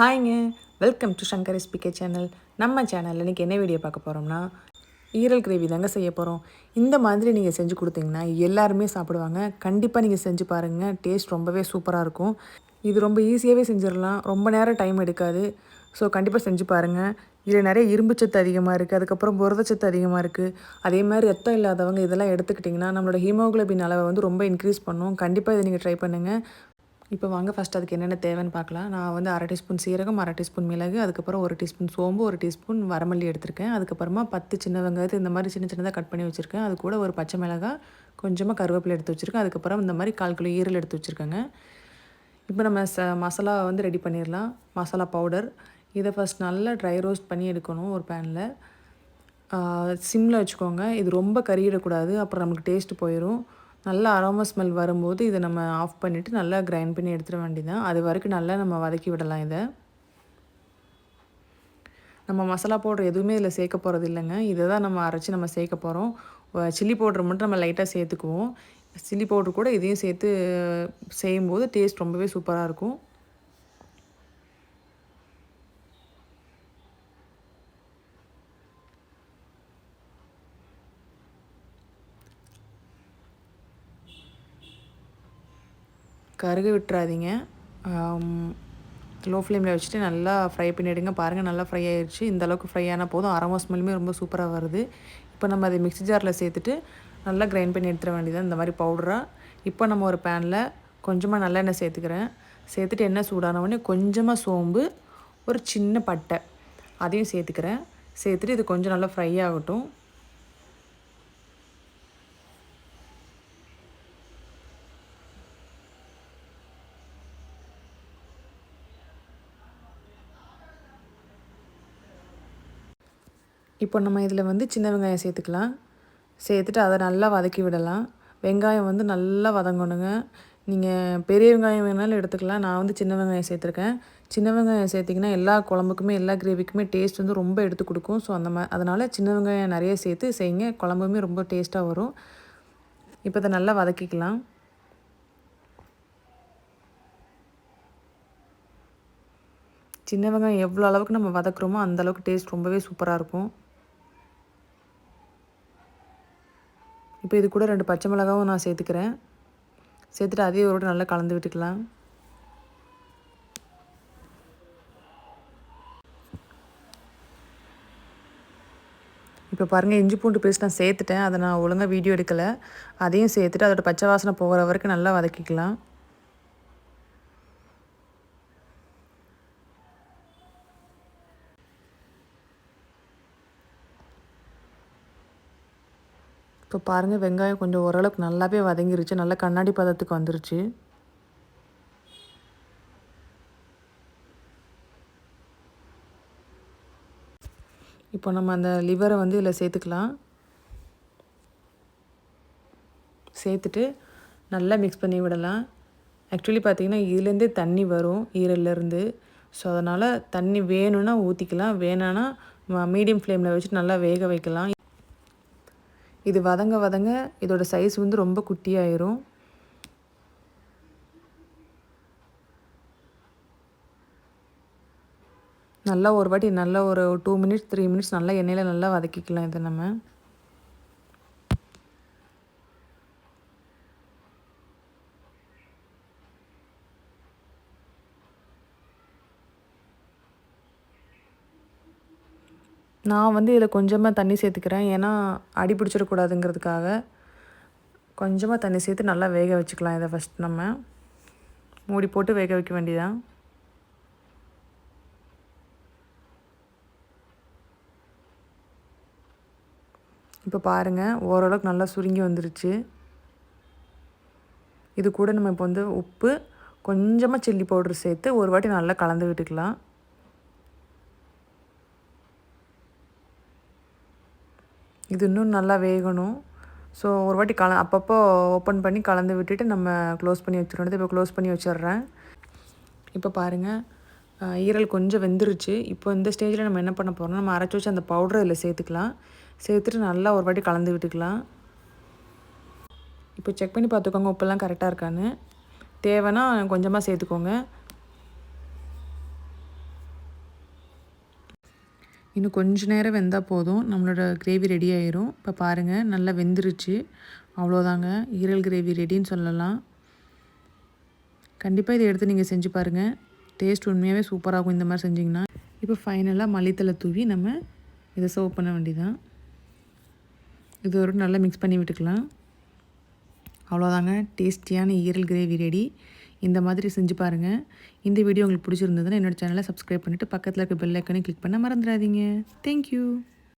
ஹாய்ங்க. Welcome to Shankar SPK channel. நம்ம சேனலில் இன்றைக்கி என்ன வீடியோ பார்க்க போகிறோம்னா ஈரல் கிரேவி தாங்க செய்ய போகிறோம் இந்த மாதிரி நீங்கள் செஞ்சு கொடுத்தீங்கன்னா எல்லாருமே சாப்பிடுவாங்க. கண்டிப்பாக நீங்கள் செஞ்சு பாருங்கள் டேஸ்ட் ரொம்பவே சூப்பராக இருக்கும். இது ரொம்ப ஈஸியாகவே செஞ்சிடலாம். ரொம்ப நேரம் டைம் எடுக்காது. ஸோ கண்டிப்பாக செஞ்சு பாருங்கள் இதில் நிறைய இரும்பு சத்து அதிகமாக இருக்குது அதுக்கப்புறம் புரதச்சத்து அதிகமாக இருக்குது அதே மாதிரி ரத்தம் இல்லாதவங்க இதெல்லாம் எடுத்துக்கிட்டிங்கன்னா நம்மளோட ஹீமோக்ளோபின் அளவை வந்து ரொம்ப இன்க்ரீஸ் பண்ணும். கண்டிப்பாக இதை நீங்கள் ட்ரை பண்ணுங்கள் இப்போ வாங்க ஃபஸ்ட் அதுக்கு என்னென்ன தேவைன்னு பார்க்கலாம். நான் வந்து அரை டீஸ்பூன் சீரகம் அரை டீஸ்பூன் மிளகு அதுக்கப்புறம் ஒரு டீஸ்பூன் சோம்பு ஒரு டீஸ்பூன் வரமல்லி எடுத்திருக்கேன். அதுக்கப்புறமா பத்து சின்ன வெங்காயத்தை இந்த மாதிரி சின்ன சின்னதாக கட் பண்ணி வச்சுருக்கேன். அது கூட ஒரு பச்சை மிளகாய் கொஞ்சமாக கருவேப்பிலை எடுத்து வச்சுருக்கேன். அதுக்கப்புறம் இந்த மாதிரி கால் கிலோ ஈரல் எடுத்து வச்சுருக்கேங்க. இப்போ நம்ம ச மசாலா வந்து ரெடி பண்ணிடலாம். மசாலா பவுடர். இதை ஃபஸ்ட் நல்லா ட்ரை ரோஸ்ட் பண்ணி எடுக்கணும் ஒரு பேனில் சிம்மில் வச்சுக்கோங்க. இது ரொம்ப கறியிடக்கூடாது அப்புறம் நமக்கு டேஸ்ட்டு போயிடும் நல்லா அரோமா ஸ்மெல் வரும்போது இதை நம்ம ஆஃப் பண்ணிவிட்டு நல்லா கிரைண்ட் பண்ணி எடுத்துட வேண்டியதான் அது வரைக்கும் நல்லா நம்ம வதக்கி விடலாம் இதை. நம்ம மசாலா பவுடர் எதுவுமே இதில் சேர்க்க போகிறது இல்லைங்க. இதை தான் நம்ம அரைச்சி நம்ம சேர்க்க போகிறோம் சில்லி பவுடர் மட்டும் நம்ம லைட்டாக சேர்த்துக்குவோம். சில்லி பவுட்ரு கூட இதையும் சேர்த்து செய்யும்போது டேஸ்ட் ரொம்பவே சூப்பராக இருக்கும். கருக விட்டுறாதீங்க. லோ ஃப்ளேமில் வச்சுட்டு நல்லா ஃப்ரை பண்ணிவிடுங்க பாருங்கள் நல்லா ஃப்ரை ஆயிடுச்சு இந்த அளவுக்கு ஃப்ரை ஆனால் போதும். அரமா ஸ்மெல்லுமே ரொம்ப சூப்பராக வருது. இப்போ நம்ம அதை மிக்ஸி ஜாரில் சேர்த்துட்டு நல்லா கிரைண்ட் பண்ணி எடுத்துட வேண்டியதான் இந்த மாதிரி பவுடராக இப்போ நம்ம ஒரு பேனில் கொஞ்சமாக நல்லெண்ணெய் சேர்த்துக்கிறேன். சேர்த்துட்டு எண்ணெய் சூடானவுடனே கொஞ்சமாக சோம்பு ஒரு சின்ன பட்டை. அதையும் சேர்த்துக்கிறேன். சேர்த்துட்டு இது கொஞ்சம் நல்லா ஃப்ரை ஆகட்டும். இப்போ நம்ம இதில் வந்து சின்ன வெங்காயம் சேர்த்துக்கலாம். சேர்த்துட்டு அதை நல்லா வதக்கி விடலாம். வெங்காயம் வந்து நல்லா வதங்கணுங்க. நீங்கள் பெரிய வெங்காயம் வேணாலும் எடுத்துக்கலாம். நான் வந்து சின்ன வெங்காயம் சேர்த்துருக்கேன். சின்ன வெங்காயம் சேர்த்திங்கன்னா எல்லா குழம்புக்குமே எல்லா கிரேவிக்குமே டேஸ்ட் வந்து ரொம்ப எடுத்து கொடுக்கும். ஸோ அந்த மாதிரி அதனால் சின்ன வெங்காயம் நிறைய சேர்த்து செய்யுங்க. குழம்புமே ரொம்ப டேஸ்ட்டாக வரும். இப்போ இதை நல்லா வதக்கிக்கலாம். சின்ன வெங்காயம் எவ்வளோ அளவுக்கு நம்ம வதக்குறோமோ அந்தளவுக்கு டேஸ்ட் ரொம்பவே சூப்பராக இருக்கும். இப்போ இது கூட ரெண்டு பச்சை மிளகாவும் நான் சேர்த்துக்கிறேன். சேர்த்துட்டு அதையும் ஒரு நல்லா கலந்து விட்டுக்கலாம். இப்போ பாருங்கள் இஞ்சி பூண்டு பேஸ்ட் நான் சேர்த்துட்டேன். அதை நான் ஒழுங்காக வீடியோ எடுக்கலை. அதையும் சேர்த்துட்டு அதோட பச்சை வாசனை போகிற வரைக்கும் நல்லா வதக்கிக்கலாம். இப்போ பாருங்கள் வெங்காயம் கொஞ்சம் ஓரளவுக்கு நல்லாவே வதங்கிருச்சு. நல்லா கண்ணாடி பதத்துக்கு வந்துருச்சு. இப்போ நம்ம அந்த லிவரை வந்து இதில் சேர்த்துக்கலாம். சேர்த்துட்டு நல்லா மிக்ஸ் பண்ணி விடலாம். ஆக்சுவலி பார்த்திங்கன்னா இதுலேருந்தே தண்ணி வரும் ஈரல்லேருந்து. ஸோ அதனால் தண்ணி வேணும்னா ஊற்றிக்கலாம் வேணான்னா மீடியம் ஃப்ளேமில் வச்சுட்டு நல்லா வேக வைக்கலாம். இது வதங்க வதங்க இதோட சைஸ் வந்து ரொம்ப குட்டியாயிரும். நல்லா ஒரு வாட்டி நல்லா ஒரு டூ மினிட்ஸ் த்ரீ மினிட்ஸ் நல்லா எண்ணெயில் நல்லா வதக்கிக்கலாம் இதை நம்ம. நான் வந்து இதில் கொஞ்சமாக தண்ணி சேர்த்துக்கிறேன். ஏன்னா அடி பிடிச்சிடக்கூடாதுங்கிறதுக்காக கொஞ்சமாக தண்ணி சேர்த்து நல்லா வேக வச்சுக்கலாம் இதை ஃபஸ்ட் நம்ம. மூடி போட்டு வேக வைக்க வேண்டியதான் இப்போ பாருங்கள் ஓரளவுக்கு நல்லா சுருங்கி வந்துருச்சு. இது கூட நம்ம இப்போ வந்து உப்பு கொஞ்சமாக சில்லி பவுடர் சேர்த்து ஒரு வாட்டி நல்லா கலந்து விட்டுக்கலாம். இது இன்னும் நல்லா வேகணும். ஸோ ஒரு வாட்டி கல அப்பப்போ ஓப்பன் பண்ணி கலந்து விட்டுட்டு நம்ம க்ளோஸ் பண்ணி வச்சிடணும் இப்போ க்ளோஸ் பண்ணி வச்சிடுறேன். இப்போ பாருங்கள் ஈரல் கொஞ்சம் வெந்துருச்சு. இப்போ இந்த ஸ்டேஜில் நம்ம என்ன பண்ண போகிறோம் நம்ம அரைச்சி வச்சு அந்த பவுடரை இதில் சேர்த்துக்கலாம். சேர்த்துட்டு நல்லா ஒரு வாட்டி கலந்து விட்டுக்கலாம். இப்போ செக் பண்ணி பார்த்துக்கோங்க உப்பெல்லாம் கரெக்டாக இருக்கான்னு. தேவைன்னா கொஞ்சமாக சேர்த்துக்கோங்க. இன்னும் கொஞ்ச நேரம் வெந்தால் போதும். நம்மளோட கிரேவி ரெடி ஆயிரும். இப்போ பாருங்கள் நல்லா வெந்துருச்சு. அவ்வளோதாங்க. ஈரல் கிரேவி ரெடின்னு சொல்லலாம். கண்டிப்பாக இதை எடுத்து நீங்கள் செஞ்சு பாருங்கள் டேஸ்ட் உண்மையாகவே சூப்பராகும் இந்த மாதிரி செஞ்சிங்கன்னா. இப்போ ஃபைனலாக மல்லித்தலை தூவி நம்ம இதை சர்வ் பண்ண வேண்டியதான் இது ஒரு நல்லா மிக்ஸ் பண்ணி விட்டுக்கலாம். அவ்வளோதாங்க. டேஸ்டியான ஈரல் கிரேவி ரெடி இந்த மாதிரி செஞ்சு பாருங்கள் இந்த வீடியோ உங்களுக்கு பிடிச்சிருந்ததுன்னா என்னோட சேனலை சப்ஸ்கிரைப் பண்ணிவிட்டு பக்கத்தில் இருக்க பெல் ஐக்கனையும் கிளிக் பண்ண மறந்துடாதீங்க. தேங்க்யூ